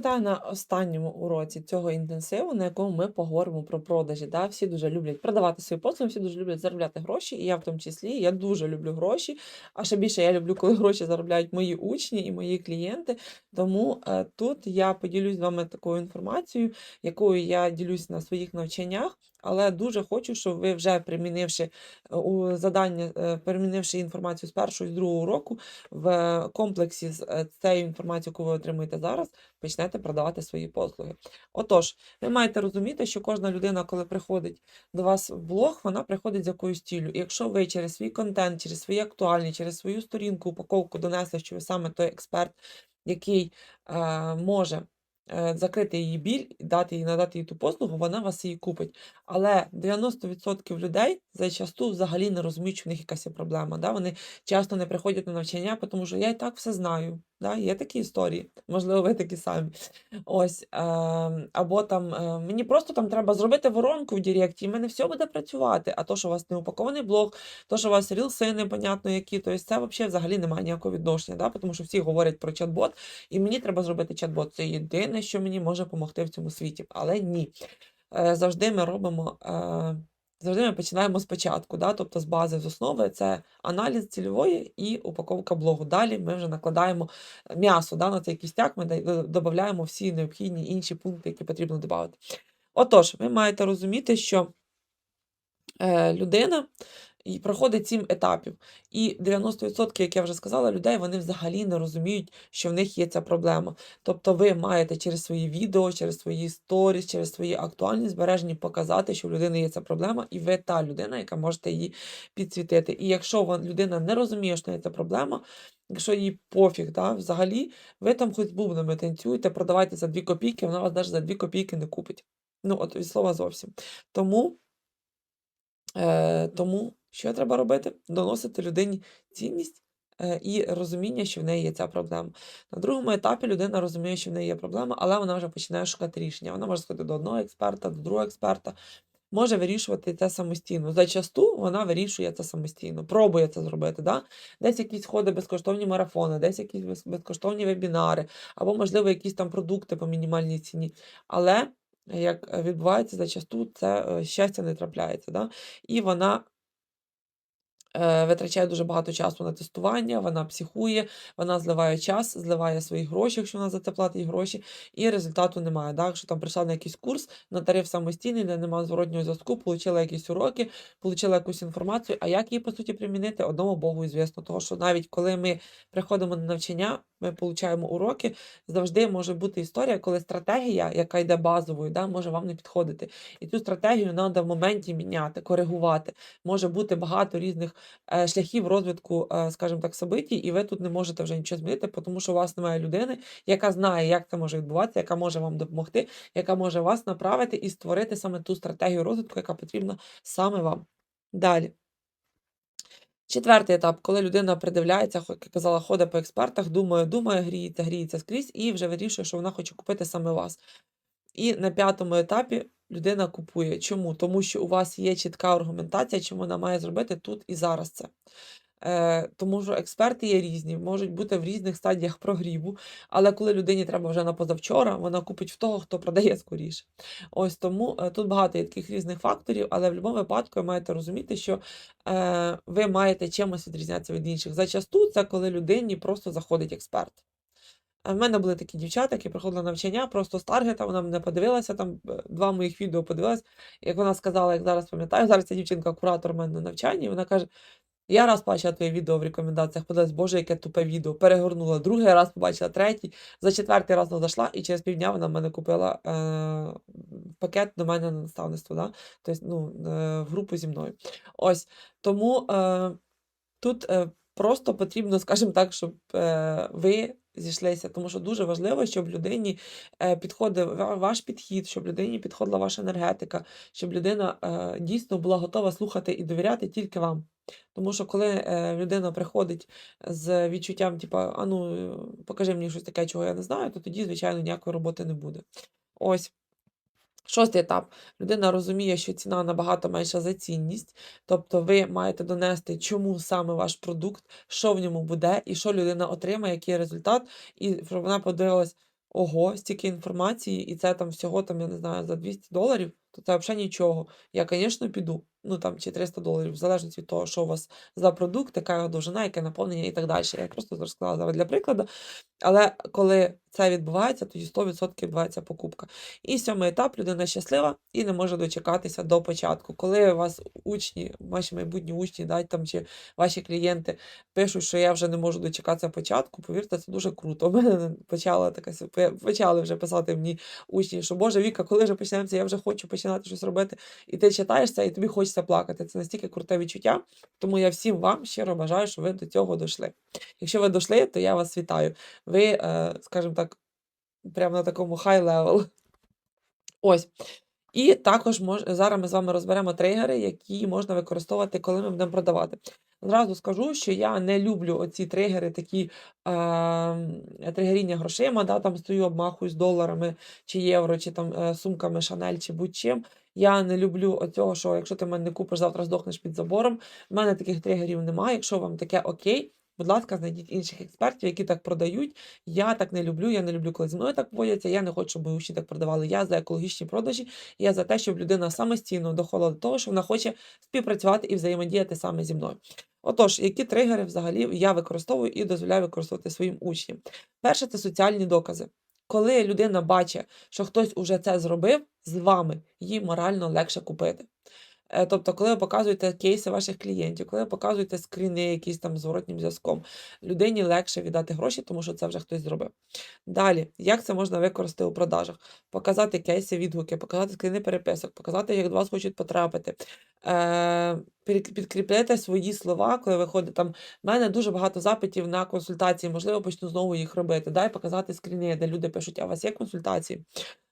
вас на останньому уроці цього інтенсиву, на якому ми поговоримо про продажі. Да? Всі дуже люблять продавати свої послуги, всі дуже люблять заробляти гроші, і я в тому числі. Я дуже люблю гроші. А ще більше я люблю, коли гроші заробляють мої учні і мої клієнти. Тому е, тут я поділюсь з вами такою інформацією, якою я ділюсь на своїх навчаннях. Але дуже хочу, щоб ви вже примінивши е, задання, е, перемінивши інформацію з першого і з другого уроку в комплексі з е, цією інформацією, яку ви отримуєте зараз, почнете продавати свої послуги. Отож, ви маєте розуміти, що кожна людина, коли приходить до вас в блог, вона приходить з якоюсь ціллю. І якщо ви через свій контент, через свої актуальні, через свою сторінку, упаковку донесли, що ви саме той експерт, який е, може закрити її біль, дати їй надати їй ту послугу, вона вас її купить. Але 90% людей зачасту взагалі не розуміють, що в них якась є проблема. Да? Вони часто не приходять на навчання, тому що я і так все знаю. Да? Є такі історії, можливо, ви такі самі. Ось, е, або там е, мені просто там треба зробити воронку в Діректі, і в мене все буде працювати. А то, що у вас не упакований блог, то, що у вас рілси непонятно які, то есть це взагалі взагалі немає ніякого відношення, да? тому що всі говорять про чат-бот, і мені треба зробити чат-бот. Це єдине, що мені може допомогти в цьому світі. Але ні. Е, завжди ми робимо. Е, Завжди ми починаємо спочатку, да? тобто з бази, з основи це аналіз цільової і упаковка блогу. Далі ми вже накладаємо м'ясо да, на цей кістяк, ми додаємо всі необхідні інші пункти, які потрібно додати. Отож, ви маєте розуміти, що е, людина і проходить сім етапів. І 90%, як я вже сказала, людей вони взагалі не розуміють, що в них є ця проблема. Тобто ви маєте через свої відео, через свої сторіс, через свої актуальні збереження показати, що в людини є ця проблема, і ви та людина, яка можете її підсвітити. І якщо людина не розуміє, що неї ця проблема, якщо їй пофіг, да, взагалі, ви там хоч з бубнами танцюєте, продавайте за 2 копійки, вона вас навіть за 2 копійки не купить. Ну, от від слова зовсім. Тому, е, тому що треба робити? Доносити людині цінність е, і розуміння, що в неї є ця проблема. На другому етапі людина розуміє, що в неї є проблема, але вона вже починає шукати рішення. Вона може сходити до одного експерта, до другого експерта, може вирішувати це самостійно. Зачасту вона вирішує це самостійно, пробує це зробити. Да? Десь якісь ходить безкоштовні марафони, десь якісь безкоштовні вебінари, або, можливо, якісь там продукти по мінімальній ціні. Але як відбувається зачасту, це е, щастя не трапляється. Да? І вона витрачає дуже багато часу на тестування, вона психує, вона зливає час, зливає свої гроші, якщо вона за це платить гроші, і результату немає. Так? Якщо там прийшла на якийсь курс, на тариф самостійний, де немає зворотнього зв'язку, отримала якісь уроки, отримала якусь інформацію, а як її, по суті, примінити, одному Богу звісно. Тому що навіть коли ми приходимо на навчання, ми отримуємо уроки, завжди може бути історія, коли стратегія, яка йде базовою, да, може вам не підходити. І цю стратегію треба в моменті міняти, коригувати. Може бути багато різних е, шляхів розвитку, е, скажімо так, событій, і ви тут не можете вже нічого змінити, тому що у вас немає людини, яка знає, як це може відбуватися, яка може вам допомогти, яка може вас направити і створити саме ту стратегію розвитку, яка потрібна саме вам. Далі. Четвертий етап, коли людина придивляється, як я казала, ходить по експертах, думає, думає, гріється, гріється скрізь і вже вирішує, що вона хоче купити саме вас. І на п'ятому етапі людина купує. Чому? Тому що у вас є чітка аргументація, чому вона має зробити тут і зараз це. Е, тому що експерти є різні, можуть бути в різних стадіях прогріву, але коли людині треба вже на позавчора, вона купить в того, хто продає скоріше. Ось тому е, тут багато є таких різних факторів, але в будь-якому випадку ви маєте розуміти, що е, ви маєте чимось відрізнятися від інших. Зачасту це коли людині просто заходить експерт. В мене були такі дівчата, які проходили навчання просто з таргета, вона мене подивилася, там два моїх відео подивилась. Як вона сказала, як зараз пам'ятаю, зараз ця дівчинка куратор у мене на навчанні, вона каже: я раз бачила твоє відео в рекомендаціях, подивилась, боже, яке тупе відео, перегорнула, другий раз побачила, третій, за четвертий раз вона і через півдня вона в мене купила е, пакет до мене на наставництво, да? тобто ну, е, в групу зі мною. Ось тому е, тут е, просто потрібно, скажімо так, щоб е, ви зійшлися, тому що дуже важливо, щоб людині е, підходив ваш підхід, щоб людині підходила ваша енергетика, щоб людина е, дійсно була готова слухати і довіряти тільки вам. Тому що коли е, людина приходить з відчуттям, типу, а ну е, покажи мені щось таке, чого я не знаю, то тоді, звичайно, ніякої роботи не буде. Ось. Шостий етап. Людина розуміє, що ціна набагато менша за цінність, тобто ви маєте донести, чому саме ваш продукт, що в ньому буде, і що людина отримає, який результат, і щоб вона подивилась, ого, стільки інформації, і це там всього там, я не знаю, за 200 доларів, то це взагалі нічого. Я, звісно, піду. Ну там чи 300 доларів, в залежності від того, що у вас за продукт, яка його довжина, яке наповнення і так далі. Я просто розказала зараз для прикладу. Але коли це відбувається, тоді 100% відбувається покупка. І сьомий етап людина щаслива і не може дочекатися до початку. Коли у вас учні, ваші майбутні учні, да, там, чи ваші клієнти пишуть, що я вже не можу дочекатися початку, повірте, це дуже круто. У мене почала така почали вже писати мені учні, що Боже, Віка, коли вже почнеться, я вже хочу починати щось робити. І ти читаєш це, і тобі хочеться плакати. Це настільки круте відчуття. Тому я всім вам щиро бажаю, що ви до цього дійшли. Якщо ви дійшли, то я вас вітаю. Ви, е, скажімо так, прямо на такому level. Ось. І також мож... зараз ми з вами розберемо тригери, які можна використовувати, коли ми будемо продавати. Зразу скажу, що я не люблю оці тригери, такі е, тригеріння грошима, да, там стою, обмахуюсь доларами чи євро, чи там е, сумками Шанель, чи будь-чим. Я не люблю оцього, що якщо ти мене не купиш, завтра здохнеш під забором. У мене таких тригерів немає. Якщо вам таке окей, будь ласка, знайдіть інших експертів, які так продають. Я так не люблю. Я не люблю, коли зі мною так поводяться. Я не хочу, щоб мої учні так продавали. Я за екологічні продажі. Я за те, щоб людина самостійно доходила до того, що вона хоче співпрацювати і взаємодіяти саме зі мною. Отож, які тригери взагалі я використовую і дозволяю використовувати своїм учням? Перше це соціальні докази. Коли людина бачить, що хтось уже це зробив з вами, їй морально легше купити. Е, Тобто, коли ви показуєте кейси ваших клієнтів, коли ви показуєте скріни якісь там зворотнім зв'язком, людині легше віддати гроші, тому що це вже хтось зробив. Далі, як це можна використати у продажах? Показати кейси, відгуки, показати скріни переписок, показати, як до вас хочуть потрапити, е, під- підкріпляти свої слова, коли виходить там. в мене дуже багато запитів на консультації, можливо, почну знову їх робити. Дай показати скріни, де люди пишуть, а у вас є консультації?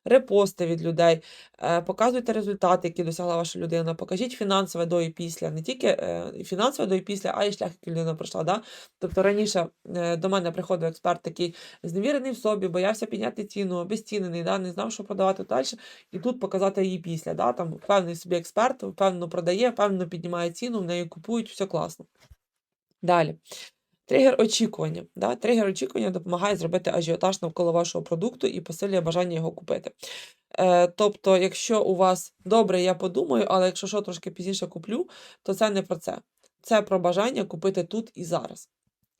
Репости від людей, е, показуйте результати, які досягла ваша людина, покажіть фінансове до і після, не тільки е, фінансове до і після, а й шлях, який людина пройшла. Да? Тобто раніше е, до мене приходив експерт такий зневірений в собі, боявся підняти ціну, обезцінений, да? не знав, що продавати далі. І тут показати її після. Да? Там певний собі експерт, впевнено продає, впевнено піднімає ціну, в неї купують, все класно. Далі. Тригер очікування. Да? Тригер очікування допомагає зробити ажіотаж навколо вашого продукту і посилює бажання його купити. Е, тобто, якщо у вас добре, я подумаю, але якщо що трошки пізніше куплю, то це не про це. Це про бажання купити тут і зараз.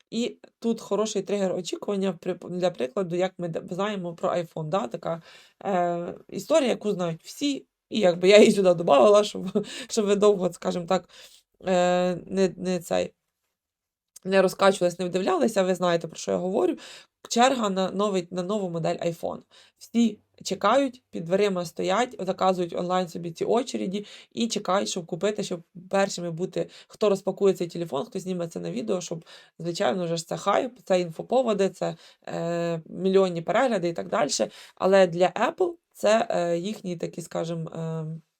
І тут хороший тригер очікування для прикладу, як ми знаємо про iPhone. Да? Така е, історія, яку знають всі, і якби я її сюди додавала, щоб, щоб ви довго, скажімо так, е, не, не цей не розкачувались, не вдивлялися, ви знаєте, про що я говорю. Черга на, новий, на нову модель iPhone. Всі чекають, під дверима стоять, заказують онлайн собі ці очереді і чекають, щоб купити, щоб першими бути, хто розпакує цей телефон, хто зніме це на відео, щоб, звичайно, вже ж це хайп, це інфоповоди, це е, мільйонні перегляди і так далі. Але для Apple це е, їхній такий, скажімо, е, Е,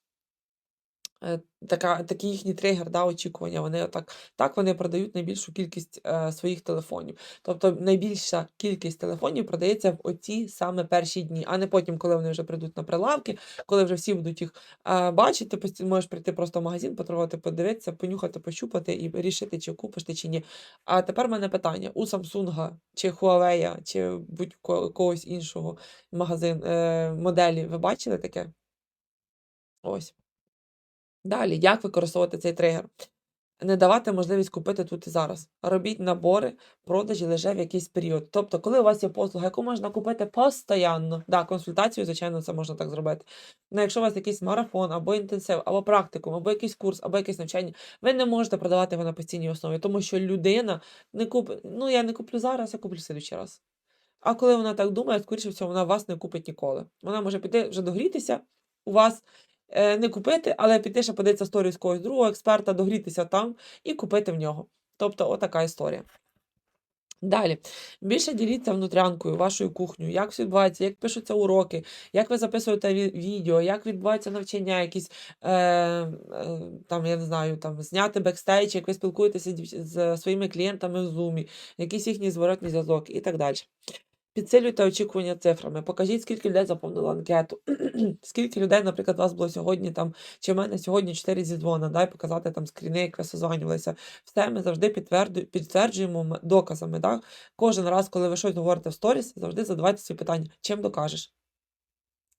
така, такий їхній тригер, да, очікування. Вони так, так вони продають найбільшу кількість е, своїх телефонів. Тобто найбільша кількість телефонів продається в оці саме перші дні, а не потім, коли вони вже прийдуть на прилавки, коли вже всі будуть їх е, бачити. Постійно можеш прийти просто в магазин, потрогати, подивитися, понюхати, пощупати і рішити, чи купиш ти чи ні. А тепер в мене питання: у Samsung чи Huawei, чи будь-когось іншого магазин е, моделі, ви бачили таке? Ось. Далі, як використовувати цей тригер? Не давати можливість купити тут і зараз. Робіть набори, продажі лише в якийсь період. Тобто, коли у вас є послуга, яку можна купити постійно, да, консультацію, звичайно, це можна так зробити. Ну, якщо у вас якийсь марафон, або інтенсив, або практикум, або якийсь курс, або якесь навчання, ви не можете продавати його на постійній основі, тому що людина не купить. Ну, я не куплю зараз, я куплю в слідчий раз. А коли вона так думає, скоріше всього, вона вас не купить ніколи. Вона може піти вже догрітися у вас, не купити, але піти ще подивитися сторіс когось другого експерта, догрітися там і купити в нього. Тобто, отака історія. Далі, більше діліться внутрянкою, вашою кухнею, як все відбувається, як пишуться уроки, як ви записуєте відео, як відбувається навчання, якісь е, е, там, я не знаю, там зняти бекстейдж, як ви спілкуєтеся з, з своїми клієнтами в Zoom, якийсь їхній зворотній зв'язок і так далі. Підсилюйте очікування цифрами. Покажіть, скільки людей заповнило анкету, скільки людей, наприклад, у вас було сьогодні там, чи в мене сьогодні 4 зідзвона, да, і показати там скріни, як ви созванювалися. Все ми завжди підтверджуємо доказами. Да? Кожен раз, коли ви щось говорите в сторіс, завжди задавайте собі питання, чим докажеш.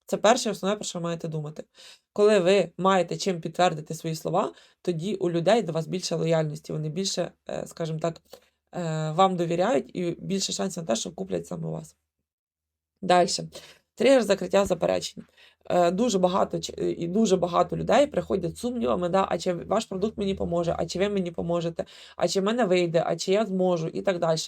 Це перше, основне, про що маєте думати. Коли ви маєте чим підтвердити свої слова, тоді у людей до вас більше лояльності, вони більше, е, скажімо так, вам довіряють і більше шансів на те, що куплять саме вас. Далі. Тригер закриття заперечень. Е, дуже багато е, і дуже багато людей приходять з сумнівами, да, а чи ваш продукт мені поможе, а чи ви мені поможете, а чи в мене вийде, а чи я зможу, і так далі.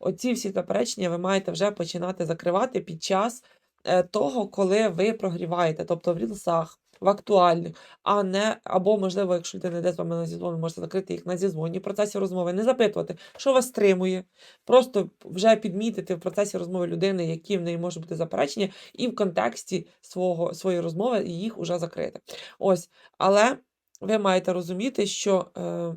Оці всі заперечення ви маєте вже починати закривати під час е, того, коли ви прогріваєте, тобто в рілсах, в актуальних, а не або, можливо, якщо людина йде з вами на зізвон, можете закрити їх на зізвоні в процесі розмови, не запитувати, що вас стримує, просто вже підмітити в процесі розмови людини, які в неї можуть бути заперечення, і в контексті свого, своєї розмови їх уже закрити. Ось, але ви маєте розуміти, що. Е,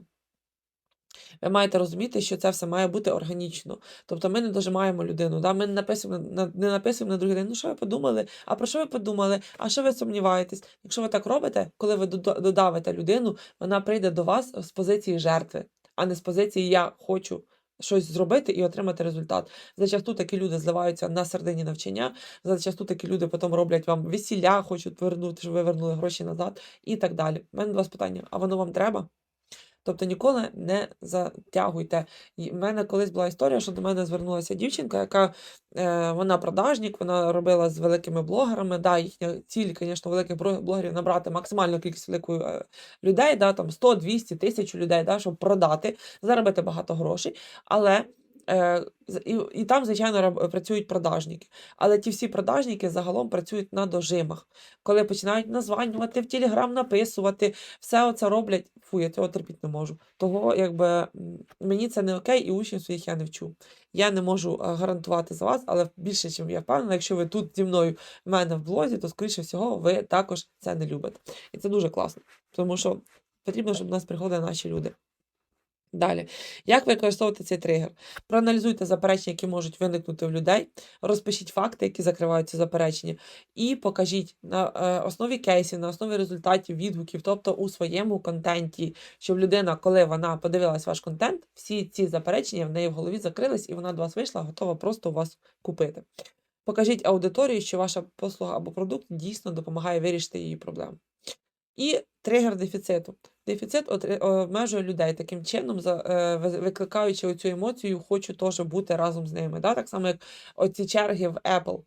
ви маєте розуміти, що це все має бути органічно. Тобто ми не дожимаємо людину, да? ми не написуємо на, не написуємо на другий день, ну що ви подумали, а про що ви подумали, а що ви сумніваєтесь? Якщо ви так робите, коли ви додавите людину, вона прийде до вас з позиції жертви, а не з позиції я хочу. Щось зробити і отримати результат. Зачасту такі люди зливаються на середині навчання. Зачасту такі люди потім роблять вам весілля, хочуть вернути, щоб ви вернули гроші назад і так далі. У мене до вас питання: а воно вам треба? Тобто ніколи не затягуйте. В мене колись була історія, що до мене звернулася дівчинка, яка е, вона продажник, вона робила з великими блогерами. Да, їхня ціль, звісно, великих блогерів набрати максимальну кількість великої е, людей, да, там 100, 200, тисячу людей, да, щоб продати, заробити багато грошей. Але і, і там, звичайно, працюють продажники. Але ті всі продажники загалом працюють на дожимах, коли починають названювати, в Телеграм написувати, все оце роблять. Фу, я цього терпіти не можу. Того, якби мені це не окей, і учнів своїх я не вчу. Я не можу е, гарантувати за вас, але більше, чим я впевнена, якщо ви тут зі мною в мене в блозі, то скоріше всього ви також це не любите. І це дуже класно, тому що потрібно, щоб до нас приходили наші люди. Далі, як використовувати цей тригер? Проаналізуйте заперечення, які можуть виникнути в людей, розпишіть факти, які закривають ці заперечення, і покажіть на е, основі кейсів, на основі результатів, відгуків, тобто у своєму контенті, щоб людина, коли вона подивилась ваш контент, всі ці заперечення в неї в голові закрились, і вона до вас вийшла, готова просто у вас купити. Покажіть аудиторії, що ваша послуга або продукт дійсно допомагає вирішити її проблему. І тригер дефіциту. Дефіцит обмежує людей таким чином, е, викликаючи оцю емоцію, хочу теж бути разом з ними. Так само, як оці черги в Apple.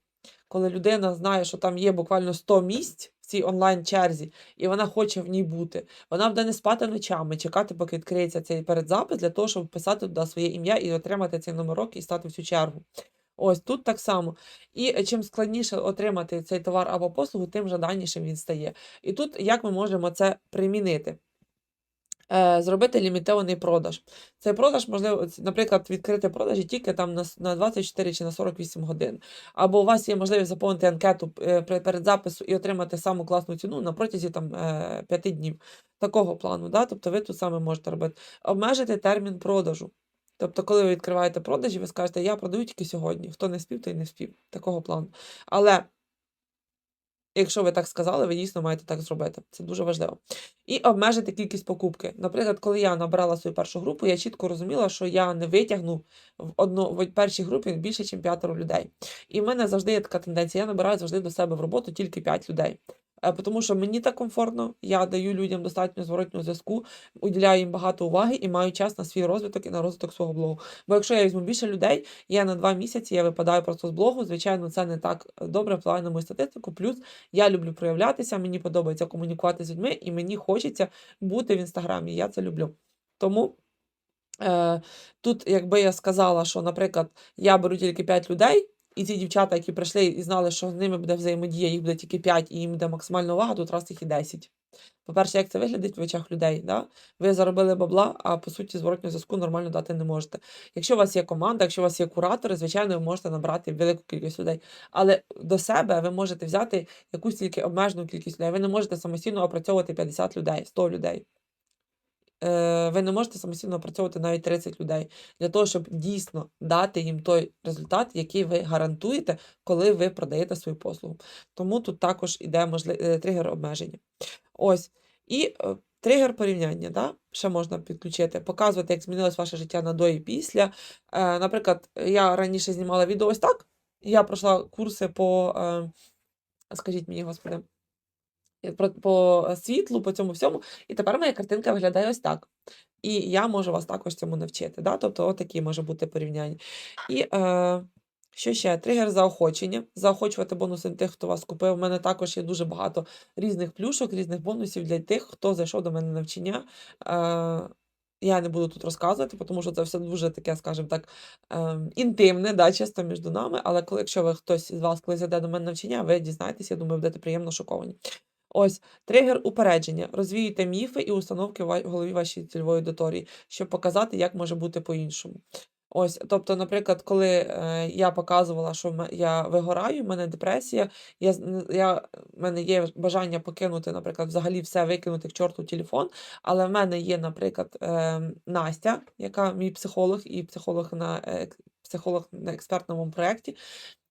Коли людина знає, що там є буквально 100 місць в цій онлайн-черзі, і вона хоче в ній бути. Вона буде не спати ночами, чекати, поки відкриється цей передзапис, для того, щоб вписати туди своє ім'я і отримати цей номерок і стати в цю чергу. Ось тут так само. І е, чим складніше отримати цей товар або послугу, тим жаданішим він стає. І тут як ми можемо це примінити? Е, Зробити лімітований продаж. Цей продаж можливо, наприклад, відкрити продажі тільки там на, 24 чи на 48 годин. Або у вас є можливість заповнити анкету е, перед запису і отримати саму класну ціну на протязі там 5 днів. Такого плану. Да? Тобто ви тут саме можете робити. Обмежити термін продажу. Тобто, коли ви відкриваєте продажі, ви скажете, я продаю тільки сьогодні. Хто не спів, той не спів. Такого плану. Але якщо ви так сказали, ви дійсно маєте так зробити. Це дуже важливо. І обмежити кількість покупки. Наприклад, коли я набрала свою першу групу, я чітко розуміла, що я не витягну в одну в першій групі більше, ніж п'ятеро людей. І в мене завжди є така тенденція. Я набираю завжди до себе в роботу тільки 5 людей. Е, Тому що мені так комфортно, я даю людям достатньо зворотнього зв'язку, уділяю їм багато уваги і маю час на свій розвиток і на розвиток свого блогу. Бо якщо я візьму більше людей, я на два місяці я випадаю просто з блогу. Звичайно, це не так добре впливає на мою статистику. Плюс я люблю проявлятися, мені подобається комунікувати з людьми, і мені хочеться бути в інстаграмі. Я це люблю. Тому. Е, тут, якби я сказала, що, наприклад, я беру тільки 5 людей, і ці дівчата, які прийшли і знали, що з ними буде взаємодія, їх буде тільки 5 і їм буде максимальна увага, тут раз їх і 10. По-перше, як це виглядить в очах людей? Да? Ви заробили бабла, а по суті зворотнього зв'язку нормально дати не можете. Якщо у вас є команда, якщо у вас є куратори, звичайно, ви можете набрати велику кількість людей. Але до себе ви можете взяти якусь тільки обмежену кількість людей. Ви не можете самостійно опрацьовувати 50 людей, 100 людей. Е, ви не можете самостійно опрацьовувати навіть 30 людей для того, щоб дійсно дати їм той результат, який ви гарантуєте, коли ви продаєте свою послугу. Тому тут також іде можли... е, тригер обмеження. Ось. І е, тригер порівняння, да? ще можна підключити, показувати, як змінилось ваше життя на до і після. Наприклад, я раніше знімала відео ось так. Я пройшла курси по, скажіть мені, господи, по світлу, по цьому всьому, і тепер моя картинка виглядає ось так. І я можу вас також цьому навчити. Да? Тобто, отакі може бути порівняння. І е, що ще? Тригер заохочення. Заохочувати бонуси тих, хто вас купив. У мене також є дуже багато різних плюшок, різних бонусів для тих, хто зайшов до мене на навчання. Е, я не буду тут розказувати, тому що це все дуже таке, скажімо так, ем, інтимне, да, чисто між нами. Але коли, якщо ви хтось із вас коли зайде до мене навчання, ви дізнаєтесь, я думаю, будете приємно шоковані. Ось тригер упередження. Розвіюйте міфи і установки в голові вашої цільової аудиторії, щоб показати, як може бути по-іншому. Ось, тобто, наприклад, коли е, я показувала, що я вигораю, в мене депресія, я, я, в мене є бажання покинути, наприклад, взагалі все викинути к чорту телефон, але в мене є, наприклад, е, Настя, яка мій психолог і психолог на, е, психолог на експертному проєкті.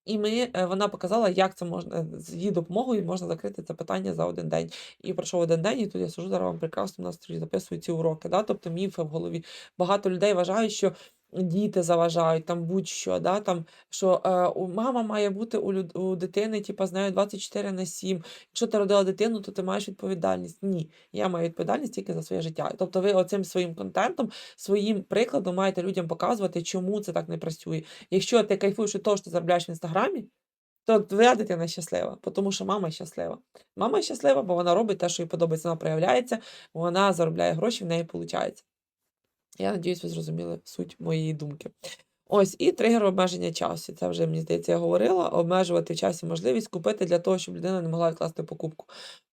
І ми, е, вона показала, як це можна з її допомогою можна закрити це питання за один день. І пройшов один день, і тут я сижу зараз вам прекрасно настрої записую ці уроки. Да? Тобто міфи в голові. Багато людей вважають, що діти заважають, там будь-що, да? там, що е, мама має бути у, люд, у дитини, типу, знаю, 24 на 7. Якщо ти родила дитину, то ти маєш відповідальність. Ні, я маю відповідальність тільки за своє життя. Тобто ви оцим своїм контентом, своїм прикладом маєте людям показувати, чому це так не працює. Якщо ти кайфуєш від того, що ти заробляєш в інстаграмі, то твоя дитина щаслива, тому що мама щаслива. Мама щаслива, бо вона робить те, що їй подобається, вона проявляється, вона заробляє гроші, в неї виходить. Я надіюсь, ви зрозуміли суть моєї думки. Ось, і тригер обмеження часу. Це вже, мені здається, я говорила. Обмежувати в часі можливість купити для того, щоб людина не могла відкласти покупку.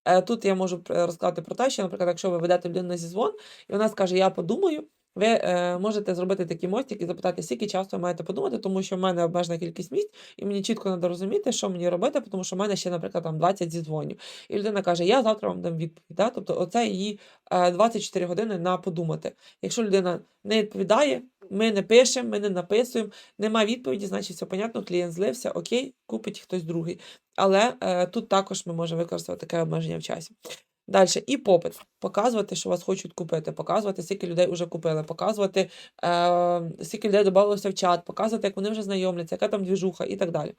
Е, Тут я можу розказати про те, що, наприклад, якщо ви ведете людину на зізвон, і вона скаже, я подумаю, ви е, можете зробити такий мостик і запитати, скільки часу ви маєте подумати, тому що в мене обмежена кількість місць, і мені чітко треба розуміти, що мені робити, тому що в мене ще, наприклад, там 20 зідзвонів. І людина каже, я завтра вам дам відповідь. Да? Тобто, оце її е, 24 години на подумати. Якщо людина не відповідає, ми не пишемо, ми не написуємо, нема відповіді, значить все понятно, клієнт злився, окей, купить хтось другий. Але е, тут також ми можемо використати таке обмеження в часі. Далі, і попит. Показувати, що вас хочуть купити, показувати, скільки людей вже купили, показувати, е, скільки людей додалося в чат, показувати, як вони вже знайомляться, яка там двіжуха і так далі.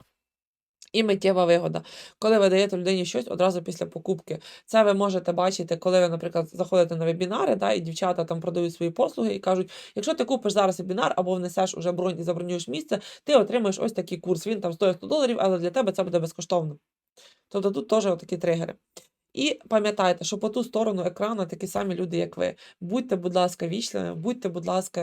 І миттєва вигода. Коли ви даєте людині щось одразу після покупки. Це ви можете бачити, коли ви, наприклад, заходите на вебінари, да, і дівчата там продають свої послуги і кажуть, якщо ти купиш зараз вебінар або внесеш уже бронь і забронюєш місце, ти отримаєш ось такий курс. Він там стоїть 100 доларів, але для тебе це буде безкоштовно. Тобто тут теж такі тригери. І пам'ятайте, що по ту сторону екрану такі самі люди, як ви. Будьте, будь ласка, вічливими, будьте, будь ласка,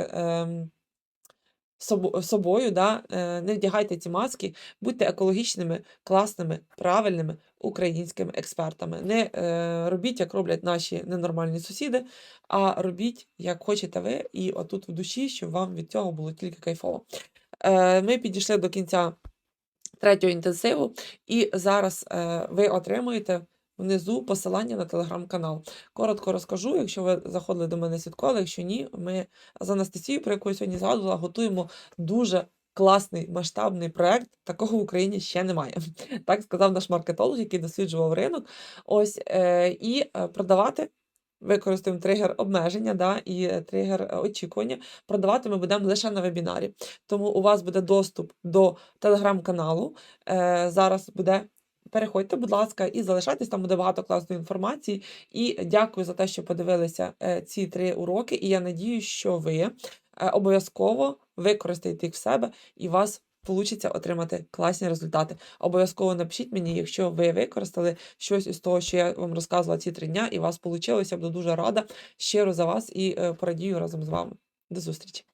собо- собою, да? е, не вдягайте ці маски, будьте екологічними, класними, правильними українськими експертами. Не е, робіть, як роблять наші ненормальні сусіди, а робіть, як хочете ви, і отут в душі, щоб вам від цього було тільки кайфово. Е, ми підійшли до кінця третього інтенсиву, і зараз е, ви отримуєте внизу посилання на телеграм-канал. Коротко розкажу, якщо ви заходили до мене слідкували, якщо ні, ми з Анастасією, про яку я сьогодні згадувала, готуємо дуже класний масштабний проект. Такого в Україні ще немає. Так сказав наш маркетолог, який досліджував ринок. Ось е, і е, продавати. Використаємо тригер обмеження да, і е, тригер е, очікування. Продавати ми будемо лише на вебінарі. Тому у вас буде доступ до телеграм-каналу. Е, зараз буде. Переходьте, будь ласка, і залишайтесь, там буде багато класної інформації. І дякую за те, що подивилися е, ці три уроки. І я надію, що ви е, обов'язково використаєте їх в себе і вас вийде отримати класні результати. Обов'язково напишіть мені, якщо ви використали щось із того, що я вам розказувала ці три дня, і у вас вийшло. Я буду дуже рада щиро за вас і е, порадію разом з вами. До зустрічі!